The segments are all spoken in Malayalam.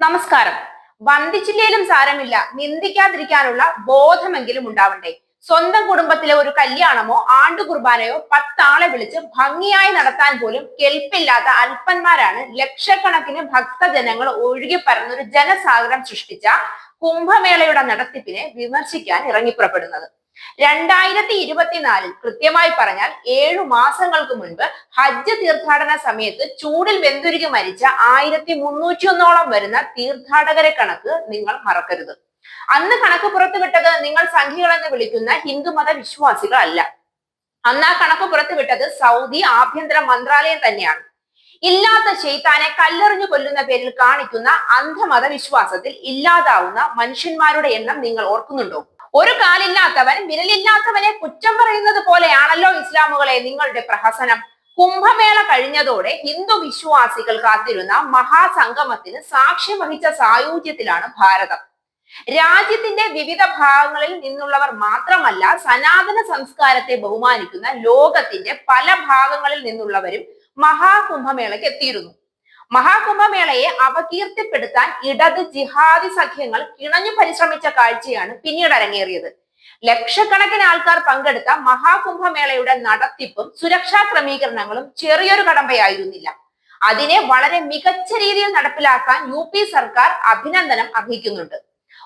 നമസ്കാരം. വന്ദിച്ചില്ലേലും സാരമില്ല. നിന്ദിക്കാതിരിക്കാനുള്ള ബോധമെങ്കിലും ഉണ്ടാവണ്ടേ? സ്വന്തം കുടുംബത്തിലെ ഒരു കല്യാണമോ ആണ്ടു കുർബാനയോ പത്താളെ വിളിച്ച് ഭംഗിയായി നടത്താൻ പോലും കെൽപ്പില്ലാത്ത അല്പന്മാരാണ് ലക്ഷക്കണക്കിന് ഭക്തജനങ്ങൾ ഒഴുകി പരന്നൊരു ജനസാഗരം സൃഷ്ടിച്ച കുംഭമേളയുടെ നടത്തിപ്പിനെ വിമർശിക്കാൻ ഇറങ്ങിപ്പുറപ്പെടുന്നത്. രണ്ടായിരത്തി ഇരുപത്തിനാലിൽ കൃത്യമായി പറഞ്ഞാൽ ഏഴു മാസങ്ങൾക്ക് മുൻപ് ഹജ്ജ് തീർത്ഥാടന സമയത്ത് ചൂടിൽ വെന്തുരുകി മരിച്ച ആയിരത്തി മുന്നൂറ്റി ഒന്നോളം വരുന്ന തീർത്ഥാടകരെ കണക്ക് നിങ്ങൾ മറക്കരുത്. അന്ന് കണക്ക് പുറത്തുവിട്ടത് നിങ്ങൾ സംഖ്യകളെന്ന് വിളിക്കുന്ന ഹിന്ദുമത വിശ്വാസികളല്ല. അന്ന് ആ കണക്ക് പുറത്തുവിട്ടത് സൗദി ആഭ്യന്തര മന്ത്രാലയം തന്നെയാണ്. ഇല്ലാത്ത ചെയ്താനെ കല്ലെറിഞ്ഞു കൊല്ലുന്ന പേരിൽ കാണിക്കുന്ന അന്ധമത വിശ്വാസത്തിൽ ഇല്ലാതാവുന്ന മനുഷ്യന്മാരുടെ എണ്ണം നിങ്ങൾ ഓർക്കുന്നുണ്ടോ? ഒരു കാലില്ലാത്തവൻ വിരലില്ലാത്തവനെ കുറ്റം പറയുന്നത് പോലെയാണല്ലോ ഇസ്ലാമുകളെ നിങ്ങളുടെ പ്രഹസനം. കുംഭമേള കഴിഞ്ഞതോടെ ഹിന്ദു വിശ്വാസികൾ കാത്തിരുന്ന മഹാസംഗമത്തിന് സാക്ഷ്യം വഹിച്ച സായൂജ്യത്തിലാണ് ഭാരതം. രാജ്യത്തിന്റെ വിവിധ ഭാഗങ്ങളിൽ നിന്നുള്ളവർ മാത്രമല്ല സനാതന സംസ്കാരത്തെ ബഹുമാനിക്കുന്ന ലോകത്തിന്റെ പല ഭാഗങ്ങളിൽ നിന്നുള്ളവരും മഹാകുംഭമേളയ്ക്ക് എത്തിയിരുന്നു. മഹാകുംഭമേളയെ അപകീർത്തിപ്പെടുത്താൻ ഇടത് ജിഹാദി സഖ്യങ്ങൾ കിണഞ്ഞു പരിശ്രമിച്ച കാഴ്ചയാണ് പിന്നീട് അരങ്ങേറിയത്. ലക്ഷക്കണക്കിന് ആൾക്കാർ പങ്കെടുത്ത മഹാകുംഭമേളയുടെ നടത്തിപ്പും സുരക്ഷാ ക്രമീകരണങ്ങളും ചെറിയൊരു കടമ്പയായിരുന്നില്ല. അതിനെ വളരെ മികച്ച രീതിയിൽ നടപ്പിലാക്കാൻ യു പി സർക്കാർ അഭിനന്ദനം അർഹിക്കുന്നുണ്ട്.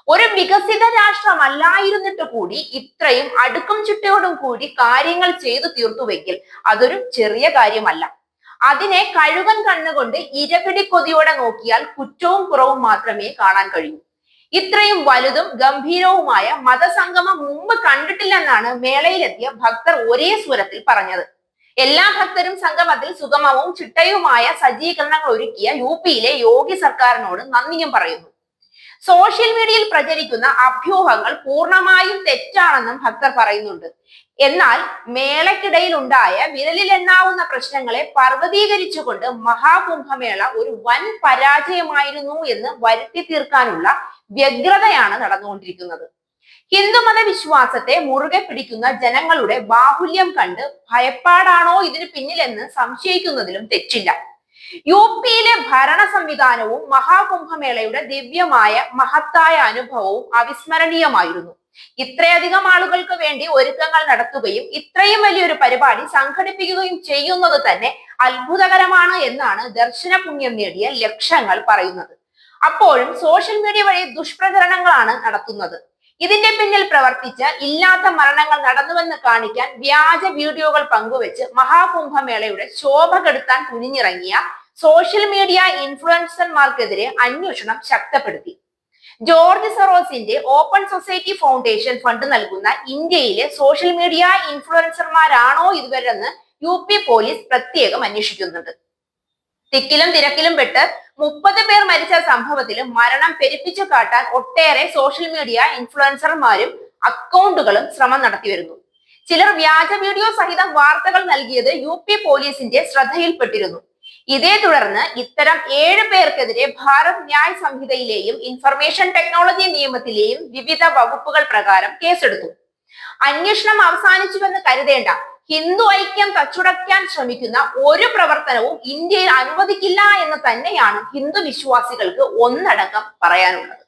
ഒരു വികസിത രാഷ്ട്രമല്ലായിരുന്നിട്ട് കൂടി ഇത്രയും അടുക്കും ചുറ്റയോടും കൂടി കാര്യങ്ങൾ ചെയ്തു തീർത്തുവെങ്കിൽ അതൊരു ചെറിയ കാര്യമല്ല. അതിനെ കഴുകൻ കണ്ണുകൊണ്ട് ഇരപിടി കൊതിയോടെ നോക്കിയാൽ കുറ്റവും കുറവും മാത്രമേ കാണാൻ കഴിയൂ. ഇത്രയും വലുതും ഗംഭീരവുമായ മതസംഗമം മുമ്പ് കണ്ടിട്ടില്ലെന്നാണ് മേളയിലെത്തിയ ഭക്തർ ഒരേ സ്വരത്തിൽ പറഞ്ഞത്. എല്ലാ ഭക്തരും സംഗമത്തിൽ സുഗമവും ചിട്ടയുമായ സജ്ജീകരണങ്ങൾ ഒരുക്കിയ യു പിയിലെ യോഗി സർക്കാരിനോട് നന്ദിയും പറയുന്നു. സോഷ്യൽ മീഡിയയിൽ പ്രചരിക്കുന്ന അഭ്യൂഹങ്ങൾ പൂർണമായും തെറ്റാണെന്നും ഭക്തർ പറയുന്നുണ്ട്. എന്നാൽ മേളയ്ക്കിടയിൽ ഉണ്ടായ വിരലിലെണ്ണാവുന്ന പ്രശ്നങ്ങളെ പർവതീകരിച്ചുകൊണ്ട് മഹാകുംഭമേള ഒരു വൻ പരാജയമായിരുന്നു എന്ന് വരുത്തി തീർക്കാനുള്ള വ്യഗ്രതയാണ് നടന്നുകൊണ്ടിരിക്കുന്നത്. ഹിന്ദുമത വിശ്വാസത്തെ മുറുകെ പിടിക്കുന്ന ജനങ്ങളുടെ ബാഹുല്യം കണ്ട് ഭയപ്പാടാണോ ഇതിന് പിന്നിലെന്ന് സംശയിക്കുന്നതിലും തെറ്റില്ല. യു പിയിലെ ഭരണ സംവിധാനവും മഹാകുംഭമേളയുടെ ദിവ്യമായ മഹത്തായ അനുഭവവും അവിസ്മരണീയമായിരുന്നു. ഇത്രയധികം ആളുകൾക്ക് വേണ്ടി ഒരുക്കങ്ങൾ നടത്തുകയും ഇത്രയും വലിയൊരു പരിപാടി സംഘടിപ്പിക്കുകയും ചെയ്യുന്നത് തന്നെ അത്ഭുതകരമാണ് എന്നാണ് ദർശന പുണ്യം നേടിയ ലക്ഷങ്ങൾ പറയുന്നത്. അപ്പോഴും സോഷ്യൽ മീഡിയ വഴി ദുഷ്പ്രചരണങ്ങളാണ് നടത്തുന്നത്. ഇതിന്റെ പിന്നിൽ പ്രവർത്തിച്ച് ഇല്ലാത്ത മരണങ്ങൾ നടന്നുവെന്ന് കാണിക്കാൻ വ്യാജ വീഡിയോകൾ പങ്കുവെച്ച് മഹാകുംഭമേളയുടെ ശോഭ കെടുത്താൻ കുനിഞ്ഞിറങ്ങിയ സോഷ്യൽ മീഡിയ ഇൻഫ്ലുവൻസർമാർക്കെതിരെ അന്വേഷണം ശക്തപ്പെടുത്തി. ജോർജ് സെറോസിന്റെ ഓപ്പൺ സൊസൈറ്റി ഫൗണ്ടേഷൻ ഫണ്ട് നൽകുന്ന ഇന്ത്യയിലെ സോഷ്യൽ മീഡിയ ഇൻഫ്ലുവൻസർമാരാണോ ഇതുവരെന്ന് യു പി പോലീസ് പ്രത്യേകം അന്വേഷിക്കുന്നുണ്ട്. തിക്കിലും തിരക്കിലും പെട്ട് മുപ്പത് പേർ മരിച്ച സംഭവത്തിൽ മരണം പെരുപ്പിച്ചു കാട്ടാൻ ഒട്ടേറെ സോഷ്യൽ മീഡിയ ഇൻഫ്ലുവൻസർമാരും അക്കൗണ്ടുകളും ശ്രമം നടത്തി വരുന്നു. ചിലർ വ്യാജ വീഡിയോ സഹിതം വാർത്തകൾ നൽകിയത് യു പി പോലീസിന്റെ ശ്രദ്ധയിൽപ്പെട്ടിരുന്നു. ഇതേ തുടർന്ന് ഇത്തരം ഏഴ് പേർക്കെതിരെ ഭാരത് ന്യായ് സംഹിതയിലെയും ഇൻഫർമേഷൻ ടെക്നോളജി നിയമത്തിലെയും വിവിധ വകുപ്പുകൾ പ്രകാരം കേസെടുത്തു. അന്വേഷണം അവസാനിച്ചുവെന്ന് കരുതേണ്ട ഹിന്ദു ഐക്യം തച്ചുടയ്ക്കാൻ ശ്രമിക്കുന്ന ഒരു പ്രവർത്തനവും ഇന്ത്യയിൽ അനുവദിക്കില്ല എന്ന് തന്നെയാണ് ഹിന്ദു വിശ്വാസികൾക്ക് ഒന്നടങ്കം പറയാനുള്ളത്.